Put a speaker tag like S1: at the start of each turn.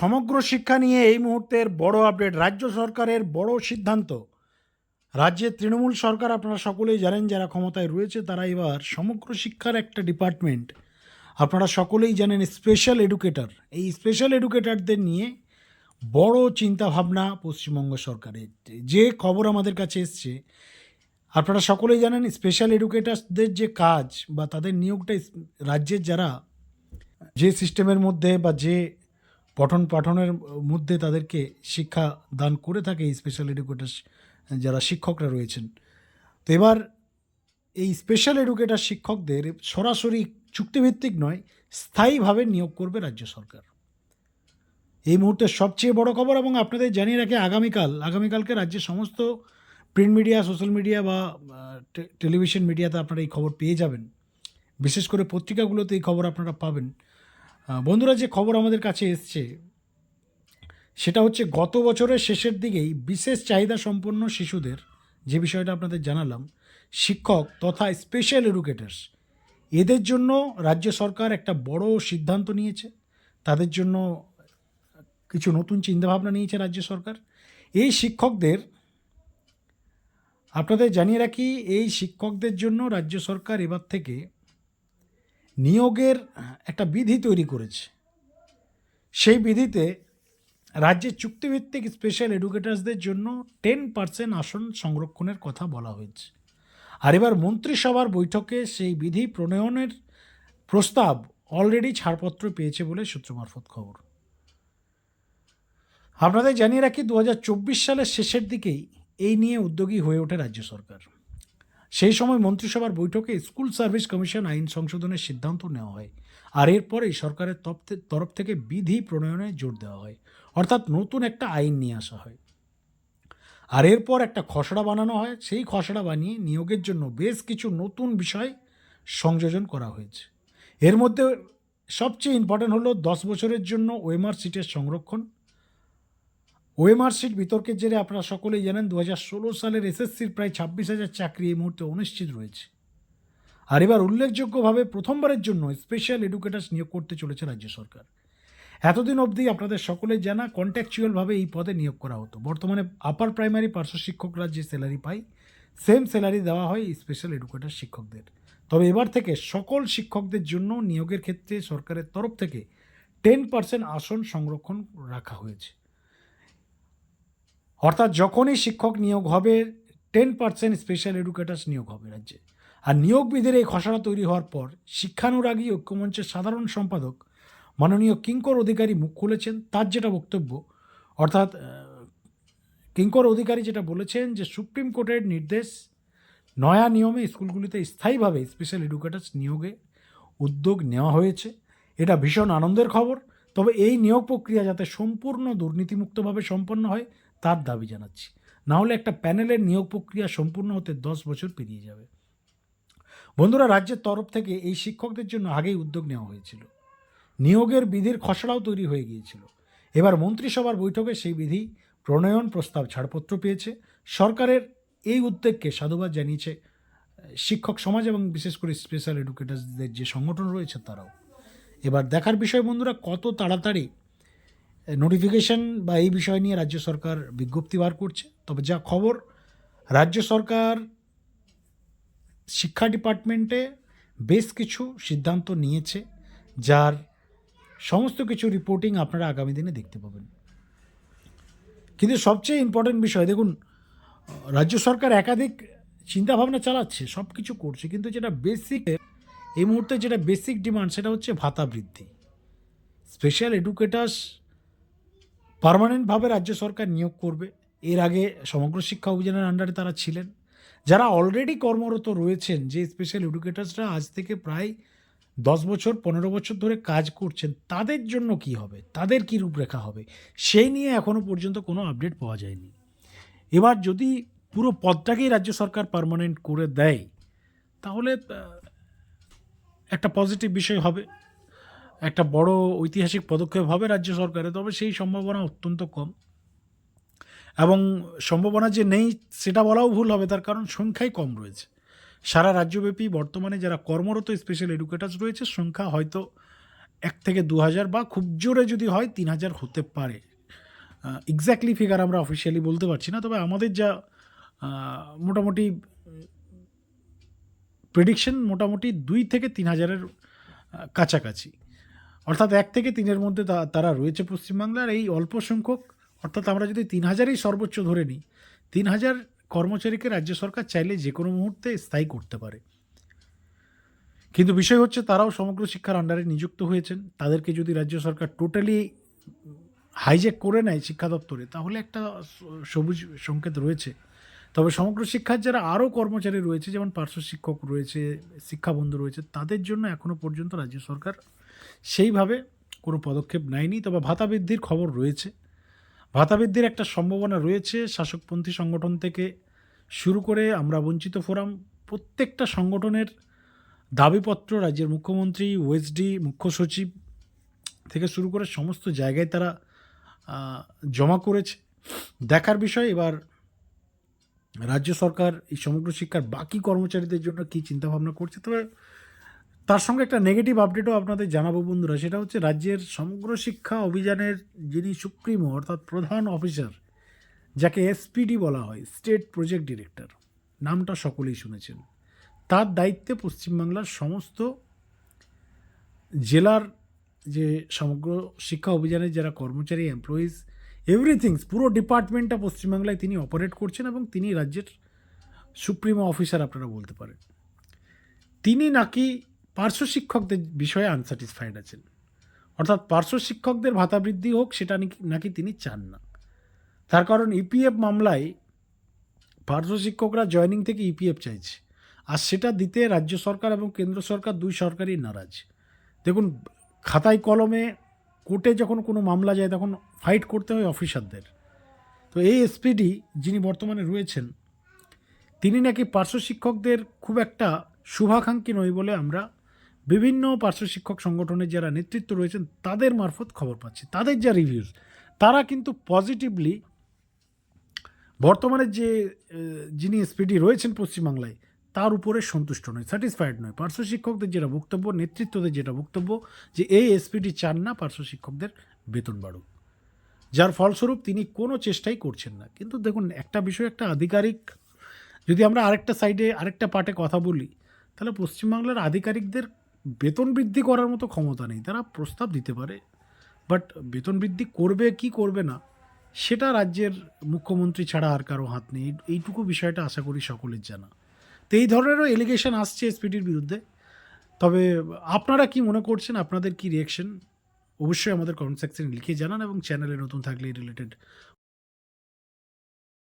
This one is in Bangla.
S1: সমগ্র শিক্ষা নিয়ে এই মুহূর্তের বড় আপডেট রাজ্য সরকারের বড় সিদ্ধান্ত। রাজ্যের তৃণমূল সরকার আপনারা সকলেই জানেন যারা ক্ষমতায় রয়েছে তারা এবার সমগ্র শিক্ষার একটা ডিপার্টমেন্ট আপনারা সকলেই জানেন স্পেশাল এডুকেটর এই স্পেশাল এডুকেটরদের নিয়ে বড় চিন্তাভাবনা পশ্চিমবঙ্গ সরকারের। যে খবর আমাদের কাছে এসছে, আপনারা সকলেই জানেন স্পেশাল এডুকেটার্সদের যে কাজ বা তাদের নিয়োগটা রাজ্যের যারা যে সিস্টেমের মধ্যে বা যে পঠন পাঠনের মধ্যে তাদেরকে শিক্ষা দান করে থাকে এই স্পেশাল এডুকেটার যারা শিক্ষকরা রয়েছেন। তো এবার এই স্পেশাল এডুকেটার শিক্ষকদের সরাসরি চুক্তিভিত্তিক নয়, স্থায়ীভাবে নিয়োগ করবে রাজ্য সরকার। এই মুহূর্তে সবচেয়ে বড় খবর এবং আপনাদের জানিয়ে রাখে, আগামীকাল, আগামীকালকে রাজ্যের সমস্ত প্রিন্ট মিডিয়া সোশ্যাল মিডিয়া বা টেলিভিশন মিডিয়াতে আপনারা এই খবর পেয়ে যাবেন। বিশেষ করে পত্রিকাগুলোতে এই খবর আপনারা পাবেন। বন্ধুরা যে খবর আমাদের কাছে এসছে, সেটা হচ্ছে গত বছরের শেষের দিকেই বিশেষ চাহিদা সম্পন্ন শিশুদের, যে বিষয়টা আপনাদের জানালাম, শিক্ষক তথা স্পেশাল এডুকেটার্স এদের জন্য রাজ্য সরকার একটা বড় সিদ্ধান্ত নিয়েছে। তাদের জন্য কিছু নতুন চিন্তাভাবনা নিয়েছে রাজ্য সরকার। এই শিক্ষকদের, আপনাদের জানিয়ে রাখি, এই শিক্ষকদের জন্য রাজ্য সরকার এবার থেকে নিয়োগের একটা বিধি তৈরি করেছে। সেই বিধিতে রাজ্যের চুক্তিভিত্তিক স্পেশাল এডুকেটার্সদের জন্য টেন পার্সেন্ট আসন সংরক্ষণের কথা বলা হয়েছে। আর এবার মন্ত্রিসভার বৈঠকে সেই বিধি প্রণয়নের প্রস্তাব অলরেডি ছাড়পত্র পেয়েছে বলে সূত্র মারফত খবর। আপনাদের জানিয়ে রাখি, দু হাজার চব্বিশ সালের শেষের দিকেই এই নিয়ে উদ্যোগী হয়ে ওঠে রাজ্য সরকার। সেই সময় মন্ত্রিসভার বৈঠকে স্কুল সার্ভিস কমিশন আইন সংশোধনের সিদ্ধান্ত নেওয়া হয়। আর এরপরেই সরকারের তরফ তরফ থেকে বিধি প্রণয়নে জোর দেওয়া হয়। অর্থাৎ নতুন একটা আইন নিয়ে আসা হয়। আর এরপর একটা খসড়া বানানো হয়। সেই খসড়া বানিয়ে নিয়োগের জন্য বেশ কিছু নতুন বিষয় সংযোজন করা হয়েছে। এর মধ্যে সবচেয়ে ইম্পর্টেন্ট হলো দশ বছরের জন্য ওয়েমার সিটের সংরক্ষণ। সিট বিতর্কের জেরে আপনারা সকলেই জানেন দু হাজার ষোলো সালের এসএসসির প্রায় ছাব্বিশ হাজার চাকরি এই মুহূর্তে অনিশ্চিত রয়েছে। আর এবার উল্লেখযোগ্যভাবে প্রথমবারের জন্য স্পেশাল এডুকেটার্স নিয়োগ করতে চলেছে রাজ্য সরকার। এতদিন অবধি আপনাদের সকলের জানা কন্ট্যাকচুয়ালভাবে এই পদে নিয়োগ করা হতো। বর্তমানে আপার প্রাইমারি পার্শ্ব শিক্ষকরা যে স্যালারি পায় সেম স্যালারি দেওয়া হয় স্পেশাল এডুকেটার শিক্ষকদের। তবে এবার থেকে সকল শিক্ষকদের জন্য নিয়োগের ক্ষেত্রে সরকারের তরফ থেকে টেন পার্সেন্ট আসন সংরক্ষণ রাখা হয়েছে। অর্থাৎ যখনই শিক্ষক নিয়োগ হবে টেন পার্সেন্ট স্পেশাল এডুকেটার্স নিয়োগ হবে রাজ্যে। আর নিয়োগ বিধির এই খসড়া তৈরি হওয়ার পর শিক্ষানুরাগী ঐক্যমঞ্চের সাধারণ সম্পাদক মাননীয় কিঙ্কর অধিকারী মুখ খুলেছেন। তার যেটা বক্তব্য, অর্থাৎ কিঙ্কর অধিকারী যেটা বলেছেন যে সুপ্রিম কোর্টের নির্দেশ, নয়া নিয়মে স্কুলগুলিতে স্থায়ীভাবে স্পেশাল এডুকেটার্স নিয়োগে উদ্যোগ নেওয়া হয়েছে। এটা ভীষণ আনন্দের খবর। তবে এই নিয়োগ প্রক্রিয়া যাতে সম্পূর্ণ দুর্নীতিমুক্তভাবে সম্পন্ন হয় তার দাবি জানাচ্ছি। না হলে একটা প্যানেলের নিয়োগ প্রক্রিয়া সম্পূর্ণ হতে দশ বছর পেরিয়ে যাবে। বন্ধুরা, রাজ্যের তরফ থেকে এই শিক্ষকদের জন্য আগেই উদ্যোগ নেওয়া হয়েছিল। নিয়োগের বিধির খসড়াও তৈরি হয়ে গিয়েছিল। এবার মন্ত্রিসভার বৈঠকে সেই বিধি প্রণয়ন প্রস্তাব ছাড়পত্র পেয়েছে। সরকারের এই উদ্যোগকে সাধুবাদ জানিয়েছে শিক্ষক সমাজ এবং বিশেষ করে স্পেশাল এডুকেটার্সদের যে সংগঠন রয়েছে তারাও। এবার দেখার বিষয় বন্ধুরা, কত তাড়াতাড়ি নোটিফিকেশন বা এই বিষয় নিয়ে রাজ্য সরকার বিজ্ঞপ্তি বার করছে। তবে যা খবর, রাজ্য সরকার শিক্ষা ডিপার্টমেন্টে বেশ কিছু সিদ্ধান্ত নিয়েছে, যার সমস্ত কিছু রিপোর্টিং আপনারা আগামী দিনে দেখতে পাবেন। কিন্তু সবচেয়ে ইম্পর্টেন্ট বিষয়, দেখুন, রাজ্য সরকার একাধিক চিন্তাভাবনা চালাচ্ছে সব কিছু করছে, কিন্তু যেটা বেসিক এই মুহূর্তে যেটা বেসিক ডিমান্ড সেটা হচ্ছে ভাতা বৃদ্ধি। স্পেশাল এডুকেটার্স পার্মানেন্টভাবে রাজ্য সরকার নিয়োগ করবে। এর আগে সমগ্র শিক্ষা অভিযানের আন্ডারে তারা ছিলেন। যারা অলরেডি কর্মরত রয়েছেন, যে স্পেশাল এডুকেটার্সরা আজ থেকে প্রায় দশ বছর, পনেরো বছর ধরে কাজ করছেন, তাদের জন্য কি হবে? তাদের কি রূপরেখা হবে? সেই নিয়ে এখনও পর্যন্ত কোনো আপডেট পাওয়া যায়নি। এবার যদি পুরো পদটাকেই রাজ্য সরকার পার্মানেন্ট করে দেয়, তাহলে একটা পজিটিভ বিষয় হবে। একটা বড় ঐতিহাসিক পদক্ষেপ হবে রাজ্য সরকারের, তবে সেই সম্ভাবনা অত্যন্ত কম। এবং সম্ভাবনা যে নেই সেটা বলাও ভুল হবে, তার কারণ সংখ্যাই কম রয়েছে। সারা রাজ্যব্যাপী বর্তমানে যারা কর্মরত স্পেশাল এডুকেটার্স রয়েছে, সংখ্যা হয়তো এক থেকে দু হাজার বা খুব জোরে যদি হয়, তিন হাজার হতে পারে। এক্স্যাক্টলি ফিগার আমরা অফিসিয়ালি বলতে পারছি না, তবে আমাদের যা মোটামুটি প্রেডিকশন মোটামুটি দুই থেকে তিন হাজারের কাছাকাছি। অর্থাৎ এক থেকে তিনের মধ্যে তারা রয়েছে পশ্চিমবাংলার। এই অল্প সংখ্যক, অর্থাৎ আমরা যদি তিন হাজারই সর্বোচ্চ ধরে নিই, তিন হাজার কর্মচারীকে রাজ্য সরকার চাইলে যে কোনো মুহূর্তে স্থায়ী করতে পারে। কিন্তু বিষয় হচ্ছে তারাও সমগ্র শিক্ষার আন্ডারে নিযুক্ত হয়েছেন। তাদেরকে যদি রাজ্য সরকার টোটালি হাইজ্যাক করে নেয় শিক্ষা দপ্তরে, তাহলে একটা সবুজ সংকেত রয়েছে। তবে সমগ্র শিক্ষার যারা আরও কর্মচারী রয়েছে, যেমন পার্শ্ব শিক্ষক রয়েছে শিক্ষাবন্ধু রয়েছে, তাদের জন্য এখনও পর্যন্ত রাজ্য সরকার সেইভাবে কোনো পদক্ষেপ নেয়নি। তবে ভাতা বৃদ্ধির খবর রয়েছে। ভাতা বৃদ্ধির একটা সম্ভাবনা রয়েছে। শাসকপন্থী সংগঠন থেকে শুরু করে আমরা বঞ্চিত ফোরাম প্রত্যেকটা সংগঠনের দাবিপত্র রাজ্যের মুখ্যমন্ত্রী, ওএসডি, মুখ্য সচিব থেকে শুরু করে সমস্ত জায়গায় তারা জমা করেছে। দেখার বিষয় এবার রাজ্য সরকার এই সমগ্র শিক্ষার বাকি কর্মচারীদের জন্য কী চিন্তাভাবনা করছে? তবে তার সঙ্গে একটা নেগেটিভ আপডেটও আপনাদের জানাব বন্ধুরা, সেটা হচ্ছে রাজ্যের সমগ্র শিক্ষা অভিযানের যিনি সুপ্রিমো, অর্থাৎ প্রধান অফিসার যাকে এসপিডি বলা হয় স্টেট প্রজেক্ট ডিরেক্টর নামটা সকলেই শুনেছেন। তার দায়িত্বে পশ্চিমবাংলার সমস্ত জেলার যে সমগ্র শিক্ষা অভিযানের যারা কর্মচারী এমপ্লয়িজ এভরিথিংস পুরো ডিপার্টমেন্টটা পশ্চিমবাংলায় তিনি অপারেট করছেন এবং তিনি রাজ্যের সুপ্রিমো অফিসার আপনারা বলতে পারেন। তিনি নাকি পার্শ্ব শিক্ষকদের বিষয়ে আনস্যাটিসফাইড আছেন। অর্থাৎ পার্শ্ব শিক্ষকদের ভাতা বৃদ্ধি হোক, সেটা নাকি- তিনি চান না। তার কারণ ইপিএফ মামলায় পার্শ্ব শিক্ষকরা জয়নিং থেকে ইপিএফ চাইছে। আর সেটা দিতে রাজ্য সরকার এবং কেন্দ্র সরকার দুই সরকারই নারাজ। দেখুন, খাতায় কলমে কোর্টে যখন কোনো মামলা যায়, তখন ফাইট করতে হয় অফিসারদের। তো এই এসপিডি যিনি বর্তমানে রয়েছেন, তিনি নাকি পার্শ্ব শিক্ষকদের খুব একটা শুভাকাঙ্ক্ষী নই বলে আমরা বিভিন্ন পার্শ্ব শিক্ষক সংগঠনের যারা নেতৃত্ব রয়েছেন, তাদের মারফত খবর পাচ্ছি। তাদের যা রিভিউজ তারা কিন্তু পজিটিভলি বর্তমানে যে যিনি এসপিডি রয়েছেন পশ্চিমবাংলায়, তার উপরে সন্তুষ্ট নয় স্যাটিসফাইড নয়। পার্শ্ব শিক্ষকদের যেটা বক্তব্য, নেতৃত্বদের যেটা বক্তব্য, যে এই এসপিডি চান না পার্শ্ব শিক্ষকদের বেতন বাড়ুক। যার ফলস্বরূপ তিনি কোনো চেষ্টাই করছেন না। কিন্তু দেখুন, একটা বিষয়, একটা আধিকারিক, যদি আমরা আরেকটা সাইডে আরেকটা পার্টে কথা বলি, তাহলে পশ্চিমবাংলার আধিকারিকদের বেতন বৃদ্ধি করার মতো ক্ষমতা নেই, তারা প্রস্তাব দিতে পারে। বাট বেতন বৃদ্ধি করবে কি করবে না, সেটা রাজ্যের মুখ্যমন্ত্রী ছাড়া আর কারও হাত নেই। এইটুকু বিষয়টা আশা করি সকলের জানা। তো এই ধরনেরও এলিগেশন আসছে এসপিডির বিরুদ্ধে। তবে আপনারা কি মনে করছেন, আপনাদের কি রিয়াকশন অবশ্যই আমাদের কমেন্ট সেকশনে লিখে জানান এবং চ্যানেলে নতুন থাকলে রিলেটেড